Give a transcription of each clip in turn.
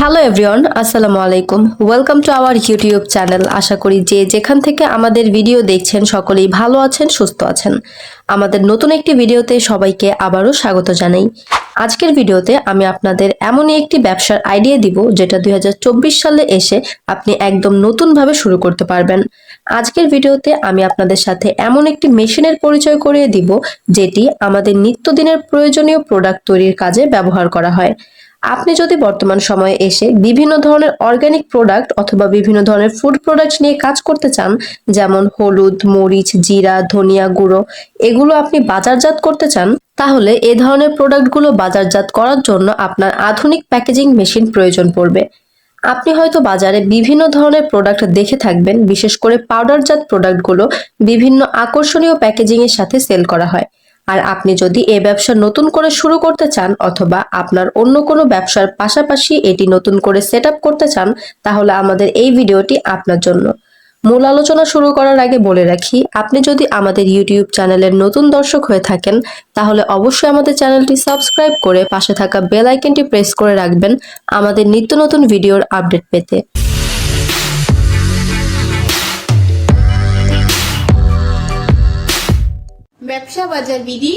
Hello everyone আসসালামু আলাইকুম welcome to our YouTube channel আশা করি যে যেখান থেকে আমাদের ভিডিও দেখছেন, সকলেই ভালো আছেন, সুস্থ আছেন। আমাদের নতুন একটি ভিডিওতে সবাইকে আবারও স্বাগত জানাই। আজকের ভিডিওতে আমি আপনাদের এমনই একটি ব্যবসার আইডিয়া দিব, যেটা দুই হাজার চব্বিশ সালে এসে আপনি একদম নতুনভাবে শুরু করতে পারবেন। আজকের ভিডিওতে আমি আপনাদের সাথে এমন একটি মেশিনের পরিচয় করিয়ে দিব, যেটি আমাদের নিত্যদিনের প্রয়োজনীয় প্রোডাক্ট তৈরির কাজে ব্যবহার করা হয়। আপনি যদি বর্তমান সময়ে এসে বিভিন্ন ধরনের অর্গানিক প্রোডাক্ট অথবা বিভিন্ন ধরনের ফুড প্রোডাক্ট নিয়ে কাজ করতে চান, যেমন হলুদ, মরিচ, জিরা, ধনিয়া গুঁড়ো, এগুলো আপনি বাজারজাত করতে চান, তাহলে এ ধরনের প্রোডাক্টগুলো বাজারজাত করার জন্য আপনার আধুনিক প্যাকেজিং মেশিন প্রয়োজন পড়বে। আপনি হয়তো বাজারে বিভিন্ন ধরনের প্রোডাক্ট দেখে থাকবেন, বিশেষ করে পাউডারজাত প্রোডাক্টগুলো বিভিন্ন আকর্ষণীয় প্যাকেজিং এর সাথে সেল করা হয়। আর আপনি যদি এ ব্যবসা নতুন করে শুরু করতে চান অথবা আপনার অন্য কোনো ব্যবসার পাশাপাশি এটি নতুন করে সেট করতে চান, তাহলে আমাদের এই ভিডিওটি আপনার জন্য। মূল আলোচনা শুরু করার আগে বলে রাখি, আপনি যদি আমাদের ইউটিউব চ্যানেলের নতুন দর্শক হয়ে থাকেন, তাহলে অবশ্যই আমাদের চ্যানেলটি সাবস্ক্রাইব করে পাশে থাকা বেল আইকনটি প্রেস করে রাখবেন আমাদের নিত্য নতুন ভিডিওর আপডেট পেতে। ব্যবসা বাজার বিধি,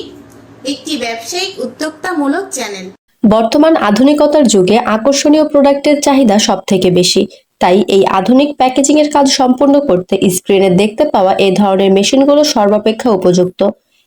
একটি ব্যবসায়িক উদ্যোক্তামূলক চ্যানেল। বর্তমান আধুনিকতার যুগে আকর্ষণীয় প্রোডাক্টের চাহিদা সব থেকে বেশি। তাই এই আধুনিক প্যাকেজিং এর কাজ সম্পূর্ণ করতে স্ক্রিনে দেখতে পাওয়া এ ধরনের মেশিনগুলো সর্বাপেক্ষা উপযুক্ত।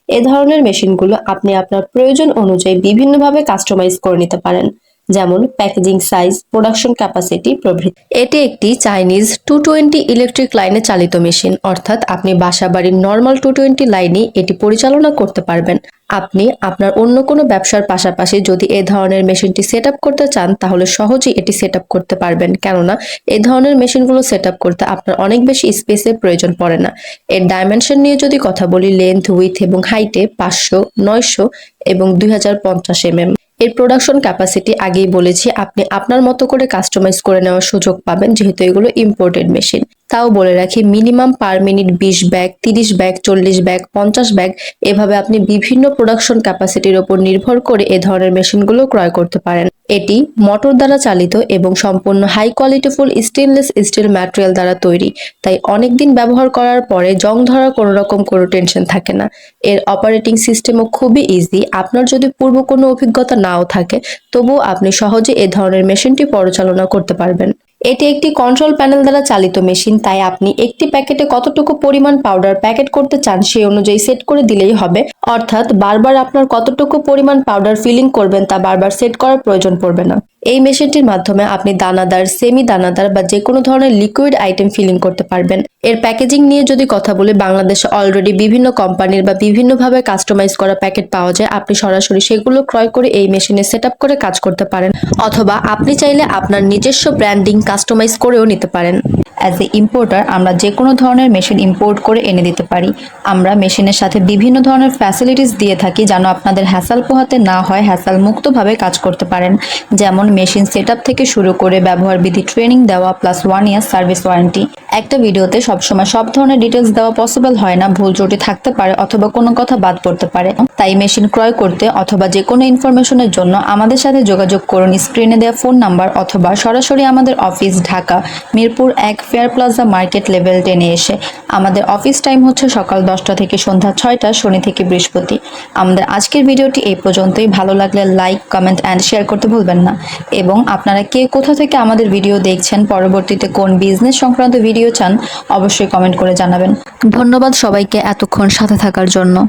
এ ধরনের মেশিনগুলো আপনি আপনার প্রয়োজন অনুযায়ী বিভিন্নভাবে কাস্টমাইজ করে নিতে পারেন। যেমন প্যাকেজিং সাইজ প্রোডাকশন ক্যাপাসিটি প্রভৃতি। এটি একটি চাইনিজ টু টোয়েন্টি ইলেকট্রিক লাইনে চালিত মেশিন অর্থাৎ আপনি বাসাবাড়ির নর্মাল টু টোয়েন্টি লাইনে এটি পরিচালনা করতে পারবেন। আপনি আপনার অন্য কোনো ব্যবসার পাশাপাশি যদি এ ধরনের মেশিনটি সেট করতে চান, তাহলে সহজেই এটি সেট করতে পারবেন। কেননা, এ ধরনের মেশিনগুলো সেট করতে আপনার অনেক বেশি স্পেসের প্রয়োজন পড়ে না। এর ডাইমেনশন নিয়ে যদি কথা বলি লেন্থ উইথ এবং হাইটে পাঁচশো, নয়শো এবং দুই হাজার পঞ্চাশ এমএম এর প্রোডাকশন ক্যাপাসিটি আগেই বলেছি, আপনি আপনার মতো করে কাস্টমাইজ করে নেওয়ার সুযোগ পাবেন, যেহেতু এগুলো ইম্পোর্টেড মেশিন তাও বলে রাখি মিনিমাম পার মিনিট বিশ ব্যাগ তিরিশ ব্যাগ চল্লিশ ব্যাগ পঞ্চাশ ব্যাগ এভাবে আপনি বিভিন্ন প্রোডাকশন ক্যাপাসিটির ওপর নির্ভর করে এ ধরনের মেশিনগুলো ক্রয় করতে পারেন। এটি মোটর দ্বারা চালিত এবং সম্পূর্ণ high quality full stainless steel material দ্বারা তৈরি। তাই অনেক দিন ব্যবহার করার পরে জং ধরার কোনো রকম কোনো টেনশন থাকে না। এর অপারেটিং সিস্টেমও খুবই ইজি। আপনার যদি পূর্ব কোনো অভিজ্ঞতা নাও থাকে, তবুও আপনি সহজে এ ধরনের মেশিনটি পরিচালনা করতে পারবেন। এটি একটি কন্ট্রোল প্যানেল দ্বারা চালিত মেশিন তাই আপনি একটি প্যাকেটে কতটুকু পরিমাণ পাউডার প্যাকেট করতে চান সেই অনুযায়ী সেট করে দিলেই হবে। অর্থাৎ বারবার আপনার কতটুকু পরিমাণ পাউডার ফিলিং করবেন তা বারবার সেট করার প্রয়োজন পড়বে না। এই মেশিনটির মাধ্যমে আপনি দানাদার সেমি দানাদার বা যে কোনো ধরনের লিকুইড আইটেম ফিলিং করতে পারবেন। এর প্যাকেজিং নিয়ে যদি কথা বলি, বাংলাদেশে অলরেডি বিভিন্ন কোম্পানির বা বিভিন্নভাবে কাস্টমাইজ করা প্যাকেট পাওয়া যায়। আপনি সরাসরি সেগুলো ক্রয় করে এই মেশিনে সেট করে কাজ করতে পারেন। অথবা আপনি চাইলে আপনার নিজস্ব ব্র্যান্ডিং কাস্টমাইজ করেও নিতে পারেন। অ্যাজ এ ইম্পোর্টার আমরা যে কোনো ধরনের মেশিন ইম্পোর্ট করে এনে দিতে পারি। আমরা মেশিনের সাথে বিভিন্ন ধরনের ফ্যাসিলিটিস দিয়ে থাকি যেন আপনাদের হ্যাসাল পোহাতে না হয় হ্যাসাল মুক্তভাবে কাজ করতে পারেন। যেমন মেশিন সেট থেকে শুরু করে ব্যবহার বিধি ট্রেনিং দেওয়া plus one year service warranty একটা ভিডিওতে সবসময় সব ধরনের ডিটেলস দেওয়া পসিবল হয় না, ভুল ত্রুটি থাকতে পারে অথবা কোনো কথা বাদ পড়তে পারে। তাই মেশিন ক্রয় করতে অথবা যে কোনো ইনফরমেশনের জন্য আমাদের সাথে যোগাযোগ করুন। স্ক্রিনে দেওয়া ফোন নাম্বার অথবা সরাসরি আমাদের অফিস ঢাকা, মিরপুর এক ফেয়ার প্লাজা মার্কেট লেভেল টেনে এসে আমাদের অফিস টাইম হচ্ছে সকাল দশটা থেকে সন্ধ্যা ছয়টা, শনি থেকে বৃহস্পতি। আমাদের আজকের ভিডিওটি এই পর্যন্তই। ভালো লাগলে লাইক কমেন্ট অ্যান্ড শেয়ার করতে ভুলবেন না। এবং আপনারা কে কোথা থেকে আমাদের ভিডিও দেখছেন, পরবর্তীতে কোন বিজনেস সংক্রান্ত ভিডিও চান, অবশ্যই কমেন্ট করে জানাবেন। ধন্যবাদ সবাইকে এতক্ষণ সাথে থাকার জন্য।